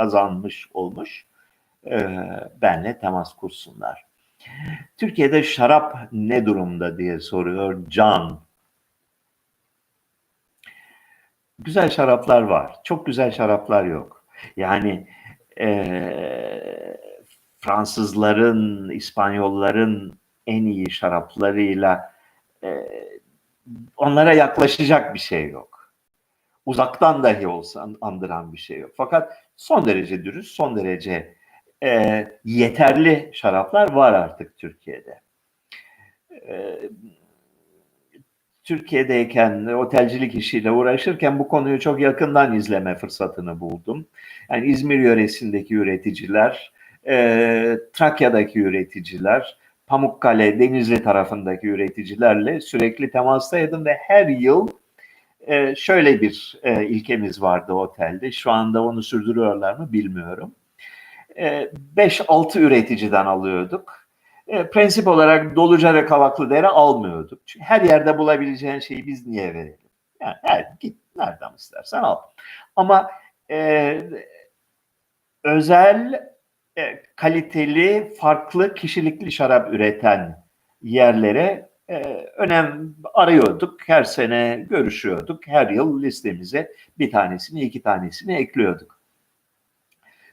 kazanmış olmuş e, benle temas kursunlar. Türkiye'de şarap ne durumda diye soruyor Can. Güzel şaraplar var. Çok güzel şaraplar yok. Yani e, Fransızların, İspanyolların en iyi şaraplarıyla e, onlara yaklaşacak bir şey yok. Uzaktan dahi olsa andıran bir şey yok. Fakat son derece dürüst, son derece e, yeterli şaraplar var artık Türkiye'de. E, Türkiye'deyken otelcilik işiyle uğraşırken bu konuyu çok yakından izleme fırsatını buldum. Yani İzmir yöresindeki üreticiler, e, Trakya'daki üreticiler, Pamukkale, Denizli tarafındaki üreticilerle sürekli temastaydım ve her yıl e, şöyle bir e, ilkemiz vardı otelde. Şu anda onu sürdürüyorlar mı bilmiyorum. 5-6 e, üreticiden alıyorduk. E, prensip olarak Doluca ve Kavaklıdere almıyorduk. Çünkü her yerde bulabileceğin şeyi biz niye verelim? Yani her, git nereden istersen al. Ama e, özel, e, kaliteli, farklı kişilikli şarap üreten yerlere önem arıyorduk. Her sene görüşüyorduk. Her yıl listemize bir tanesini, iki tanesini ekliyorduk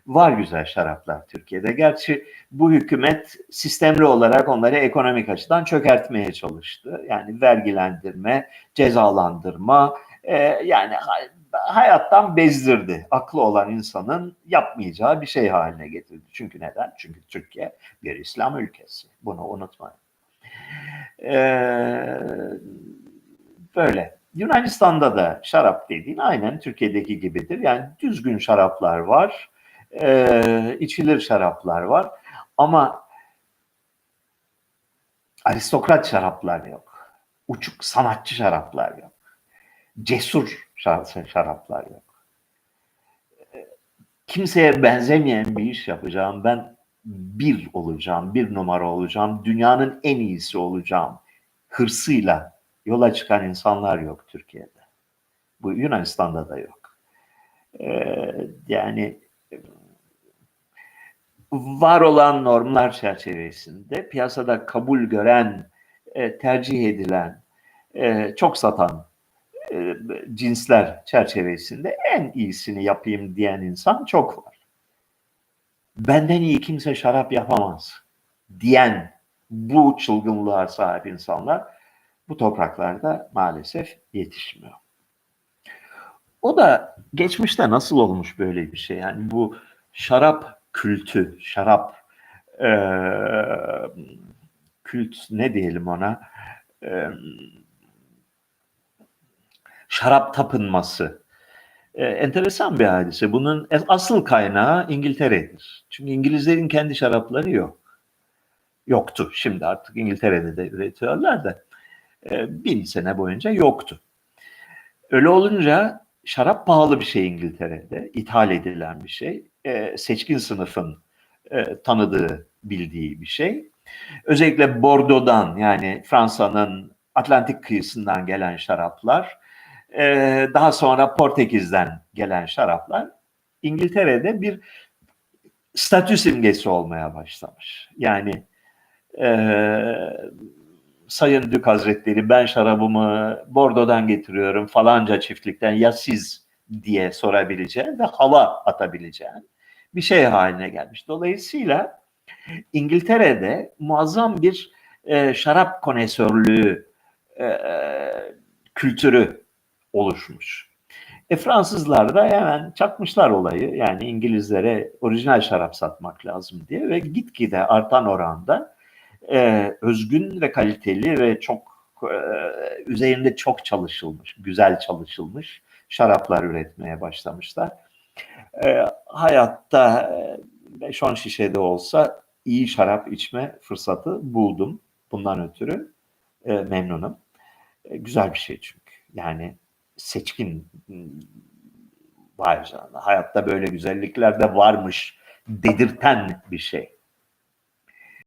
var güzel şaraplar Türkiye'de. Gerçi bu hükümet sistemli olarak onları ekonomik açıdan çökertmeye çalıştı. Yani vergilendirme, cezalandırma, e, yani hayattan bezdirdi. Aklı olan insanın yapmayacağı bir şey haline getirdi. Çünkü neden? Çünkü Türkiye bir İslam ülkesi. Bunu unutmayın. Ee, böyle. Yunanistan'da da şarap dediğin aynen Türkiye'deki gibidir. Yani düzgün şaraplar var e, içilir şaraplar var. Ama aristokrat şaraplar yok. Uçuk sanatçı şaraplar yok. Cesur şaraplar yok. Kimseye benzemeyen bir iş yapacağım. Ben bir olacağım, bir numara olacağım. Dünyanın en iyisi olacağım. Hırsıyla yola çıkan insanlar yok Türkiye'de. Bu Yunanistan'da da yok. Ee, yani var olan normlar çerçevesinde piyasada kabul gören, e, tercih edilen, e, çok satan e, cinsler çerçevesinde en iyisini yapayım diyen insan çok var. Benden iyi kimse şarap yapamaz diyen bu çılgınlığa sahip insanlar bu topraklarda maalesef yetişmiyor. O da geçmişte nasıl olmuş böyle bir şey? Yani bu şarap kültü, şarap e, kült ne diyelim ona e, şarap tapınması e, enteresan bir hadise. Bunun asıl kaynağı İngiltere'dir. Çünkü İngilizlerin kendi şarapları yok. Yoktu. Şimdi artık İngiltere'de de üretiyorlar da e, bin sene boyunca yoktu. Öyle olunca şarap pahalı bir şey İngiltere'de. ithal edilen bir şey e, seçkin sınıfın tanıdığı, bildiği bir şey. Özellikle Bordeaux'dan yani Fransa'nın Atlantik kıyısından gelen şaraplar, e, daha sonra Portekiz'den gelen şaraplar İngiltere'de bir statü simgesi olmaya başlamış. Yani e, Sayın Dük Hazretleri ben şarabımı Bordo'dan getiriyorum falanca çiftlikten ya siz diye sorabileceğin ve hava atabileceğin bir şey haline gelmiş. Dolayısıyla İngiltere'de muazzam bir e, şarap konesörlüğü e, kültürü oluşmuş. E Fransızlar da hemen çakmışlar olayı. Yani İngilizlere orijinal şarap satmak lazım diye ve gitgide artan oranda e, özgün ve kaliteli ve çok e, üzerinde çok çalışılmış, güzel çalışılmış şaraplar üretmeye başlamışlar. E, hayatta 5-10 şişe de olsa iyi şarap içme fırsatı buldum. Bundan ötürü e, memnunum. E, güzel bir şey çünkü. Yani seçkin canına. Hayatta böyle güzellikler de varmış dedirten bir şey.